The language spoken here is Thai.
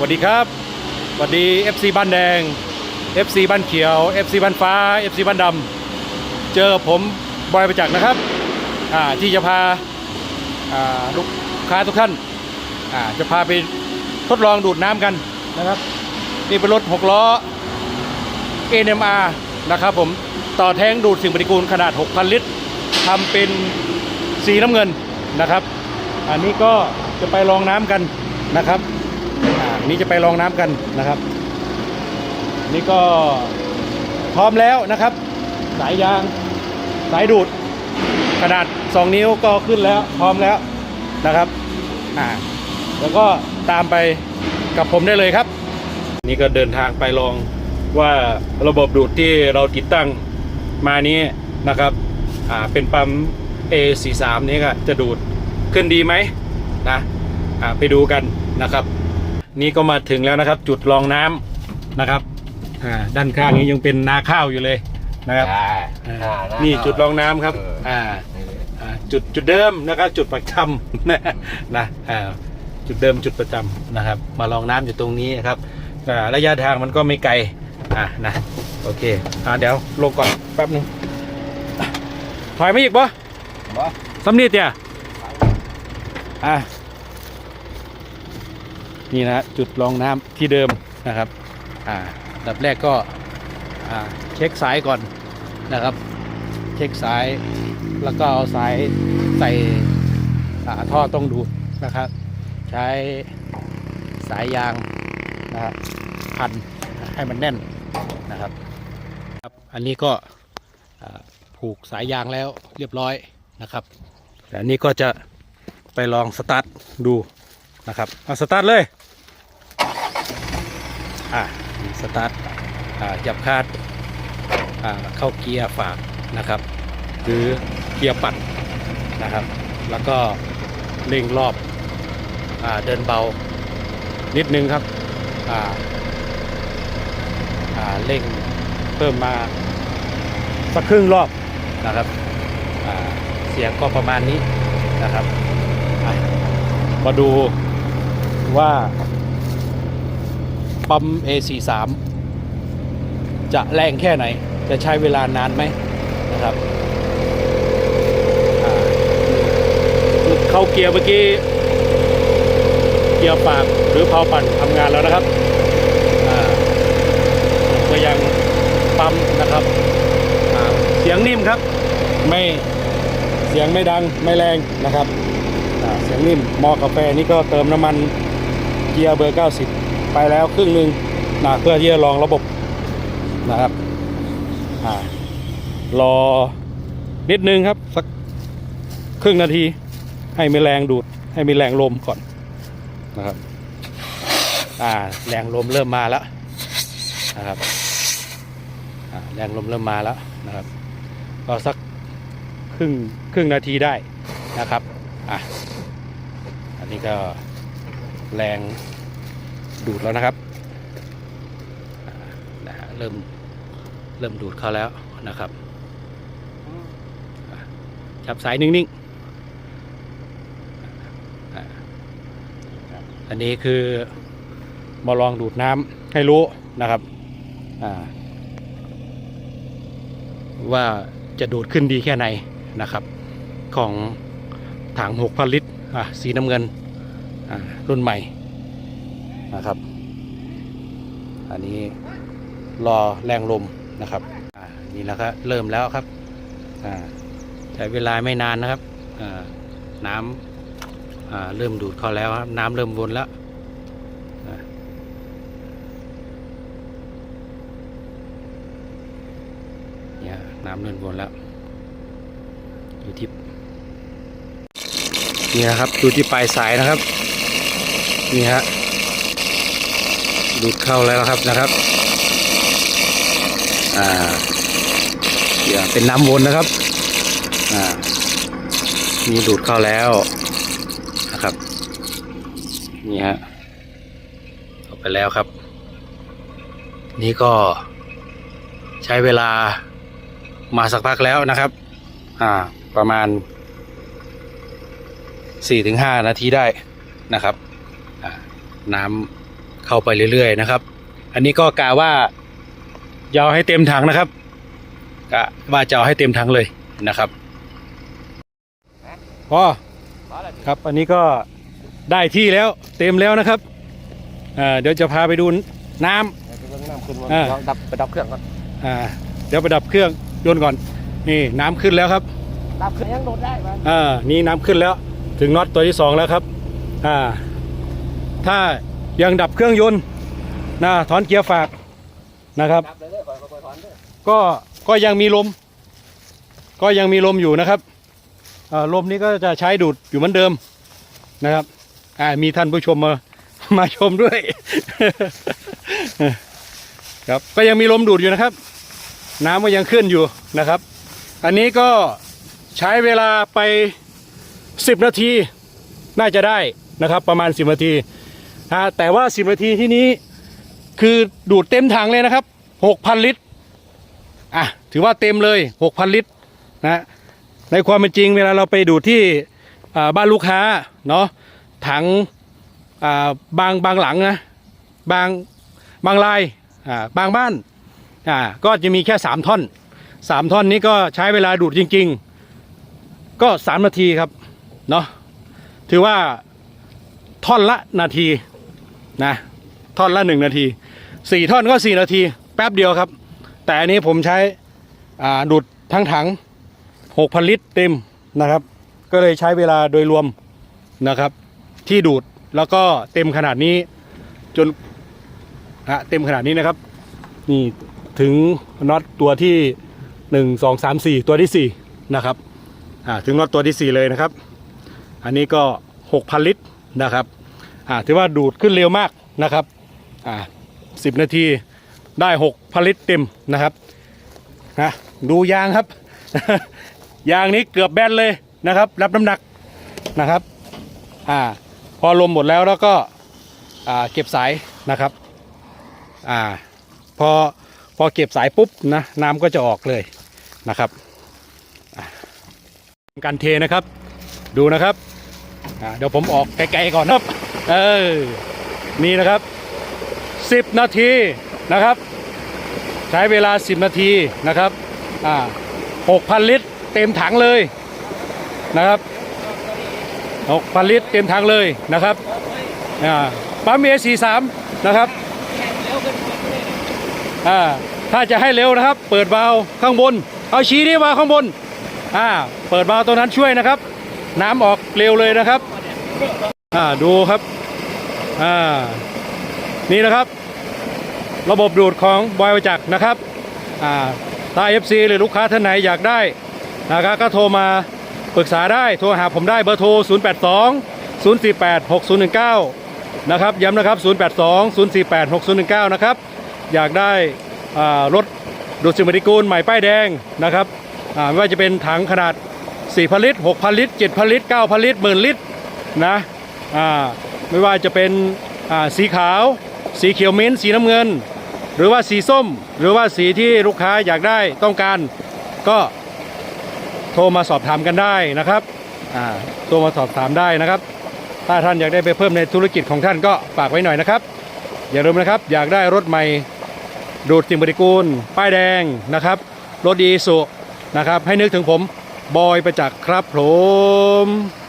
วัสดีครับสวัสดี FC บ้านแดง FC บ้านเขียว FC บ้านฟ้า FC บ้านดำเจอผมบอยประจักษ์นะครับที่จะพาลูกค้าทุกท่านจะพาไปทดลองดูดน้ำกันนะครับ นี่เป็นรถ 6 ล้อ NMR นะครับผมต่อแท้งดูดสิ่งปฏิกูลขนาด 6,000 ลิตรทำเป็นสีน้ำเงินนะครับ อันนี้ก็จะไปลองน้ำกันนะครับ นี่จะไปลองน้ำกันนะครับ นี่ก็พร้อมแล้วนะครับ สายยาง สายดูด ขนาด 2 นิ้วก็ขึ้นแล้วพร้อมแล้วนะครับอ่าแล้วก็ตามไปกับผมได้เลยครับ นี่ก็เดินทางไปลองว่าระบบดูดที่เราติดตั้งมานี้นะครับอ่าเป็นปั๊ม A43 นี้ก็จะดูดขึ้นดีไหมนะอ่าไปดูกันนะครับ นี่ก็มาถึงแล้วนะครับ จุดรองน้ำนะครับอ่าด้านข้างนี้ยังเป็นนาข้าวอยู่เลยนะครับใช่อ่าอ่านี่จุดรองน้ำครับเอออ่าอ่าจุดจุดเดิมนะครับ จุดประจำนะนะอ่าจุดเดิมจุดประจำนะครับ มาลองน้ำอยู่ตรงนี้นะครับอ่าระยะทางมันก็ไม่ไกลอ่านะโอเคอ่าเดี๋ยวลงก่อนแป๊บหนึงถอยไม่อีกปะบ่สำนีเตียอะ นี่นะจุดรองน้ำที่เดิมนะครับอ่าดับแรกก็อ่าเช็คสายก่อนนะครับ เช็คสายแล้วก็เอาสายใส่ท่อต้องดูนะครับ ใช้สายยางนะครับพันให้มันแน่นนะครับครับ อันนี้ก็ผูกสายยางแล้วเรียบร้อยนะครับแต่อันนี้ก็จะไปลองสตาร์ทดูนะครับเอาสตาร์ทเลย อ่าสตาร์ทอ่าจับคาดอ่าเข้าเกียร์ฝากนะครับ หรือเกียร์ปัดนะครับ แล้วก็เร่งรอบอ่าเดินเบานิดนึงครับอ่าอ่าเร่งเพิ่มมาสักครึ่งรอบนะครับอ่าเสียงก็ประมาณนี้นะครับมาดูว่า ปั๊ม A43 จะแรงแค่ไหน จะใช้เวลานานไหมนะครับเข้าเกียร์เมื่อกี้ เกียร์ปากหรือเพาปั่นทำงานแล้วนะครับก็ยังปั๊มนะครับ เสียงนิ่มครับ ไม่เสียงไม่ดังไม่แรงนะครับ เสียงนิ่มมอกาแฟนี่ก็เติมน้ำมันเกียร์เบอร์ 90 ไปแล้วครึ่งหนึ่งนะเพื่อที่จะลองระบบนะครับอรอนิดนึงครับสักครึ่งนาที ให้มีแรงดูด ให้มีแรงลมก่อนนะครับอ่าแรงลมเริ่มมาแล้วนะครับอ่าแรงลมเริ่มมาแล้วนะครับก็สักครึ่งครึ่งนาทีได้นะครับอะอันนี้ก็แรง ดูดแล้วนะครับนะฮะเริ่มเริ่มดูดเข้าแล้วนะครับจับสายนิ่งๆอันนี้คือมาลองดูดน้ำให้รู้นะครับว่าจะดูดขึ้นดีแค่ไหนนะครับ ของถัง6,000ลิตรสีน้ำเงินรุ่นใหม่ นะครับ อันนี้รอแรงลมนะครับนี่แล้วก็เริ่มแล้วครับใช้เวลาไม่นานนะครับน้ำเริ่มดูดเข้าแล้วครับ น้ำเริ่มวนแล้วอ่าเนี่ยน้ำเริ่มวนแล้วอยู่ที่นี่นะครับดูที่ปลายสายนะครับ นี่ฮะ ดูดเข้าแล้วครับนะครับอ่าเดี๋ยวเป็นน้ำวนนะครับอ่านี่ดูดเข้าแล้วนะครับนี่ฮะออกไปแล้วครับ นี่ก็ใช้เวลามาสักพักแล้วนะครับ อ่า ประมาณ4-5นาทีได้นะครับอ่าน้ำ เข้าไปเรื่อยๆนะครับ อันนี้ก็กะว่าจะเอาให้เต็มถังนะครับกะว่าจะเอาให้เต็มถังเลยนะครับพอครับอันนี้ก็ได้ที่แล้วเต็มแล้วนะครับอ่าเดี๋ยวจะพาไปดูน้ำน้ำขึ้นมาอ่าเดี๋ยวดับไปดับเครื่องก่อนอ่าเดี๋ยวไปดับเครื่องยนต์ก่อน นี่น้ำขึ้นแล้วครับดับเครื่องยังโดดได้ไหมอ่านี่น้ำขึ้นแล้ว ถึงน็อตตัวที่สองแล้วครับ อ่า ถ้า ยังดับเครื่องยนต์นะถอนเกียร์ฝากนะครับ ก็ก็ยังมีลม ก็ยังมีลมอยู่นะครับลมนี้ก็จะใช้ดูดอยู่เหมือนเดิมนะครับมีท่านผู้ชมมามาชมด้วย ครับก็ยังมีลมดูดอยู่นะครับ น้ำก็ยังขึ้นอยู่นะครับ อันนี้ก็ใช้เวลาไป 10 นาทีน่าจะได้นะครับ ประมาณ 10 นาที นะแต่ว่า 10 นาทีที่นี้คือดูดเต็มถังเลยนะครับ 6,000 ลิตรอะถือว่าเต็มเลย 6,000 ลิตรนะในความเป็นจริงเวลาเราไปดูดที่บ้านลูกค้าเนาะถังบางบางหลังนะบางบางลายบางบ้านก็จะมีแค่ 3 ท่อน 3 ท่อนนี้ก็ใช้เวลาดูดจริง ๆ ก็ 3 นาทีครับเนาะถือว่าท่อนละนาที นะท่อนละ1นาที4ท่อนก็4นาที แป๊บเดียวครับ แต่อันนี้ผมใช้ดูดทั้งถัง6,000ลิตรเต็มนะครับ ก็เลยใช้เวลาโดยรวมนะครับ ที่ดูดแล้วก็เต็มขนาดนี้จนฮะเต็มขนาดนี้นะครับ นี่ถึงน็อตตัวที่1 2 3 4ตัวที่4นะครับถึงน็อตตัวที่4เลยนะครับ อันนี้ก็6,000ลิตรนะครับ ถือว่าดูดขึ้นเร็วมากนะครับอ่า10นาทีได้6,000ลิตเต็มนะครับนะดูยางครับ ยางนี้เกือบแบนเลยนะครับ รับน้ำหนักนะครับอ่าพอลมหมดแล้วแล้วก็อ่าเก็บสายนะครับอ่าพอพอเก็บสายปุ๊บนะน้ำก็จะออกเลยนะครับการเทนะครับดูนะครับเดี๋ยวผมออกไกลๆก่อนครับ เออนี่นะครับ 10 นาทีนะครับ ใช้เวลา 10 นาทีนะครับอ่า6,000 ลิตร เต็มถังเลยนะครับ6,000 ลิตร เต็มถังเลยนะครับอ่าปั๊มเอสีสามนะครับอ่าถ้าจะให้เร็วนะครับ เปิดวาล์วข้างบน เอาชี้นี่วาล์วข้างบนอ่าเปิดวาล์วตัวนั้นช่วยนะครับ น้ำออกเร็วเลยนะครับ อ่าดูครับอ่านี่นะครับ ระบบดูดของบอยประจักรนะครับอ่าถ้า FC หรือลูกค้าท่านไหนอยากได้นะครับก็โทรมาปรึกษาได้โทรหาผมได้เบอร์โทร 082 048 6019 นะครับย้ำนะครับ 082 048 6019 นะครับ อยากได้อ่ารถดูดสิ่งปฏิกูลใหม่ป้ายแดงนะครับอ่าไม่ว่าจะเป็นถังขนาด 4,000 ลิตร 6,000 ลิตร 7,000 ลิตร 9,000 ลิตรหมื่นลิตรนะ ไม่ว่าจะเป็นสีขาว สีเขียวมิ้นท์สีน้ำเงิน หรือว่าสีส้ม หรือว่าสีที่ลูกค้าอยากได้ต้องการ ก็โทรมาสอบถามกันได้นะครับโทรมาสอบถามได้นะครับ ถ้าท่านอยากได้ไปเพิ่มในธุรกิจของท่านก็ฝากไว้หน่อยนะครับ อย่าลืมนะครับอยากได้รถใหม่ดูดสิ่งปฏิกูล ป้ายแดงนะครับ รถดีสุนะครับ ให้นึกถึงผม บอยประจักษ์ครับผม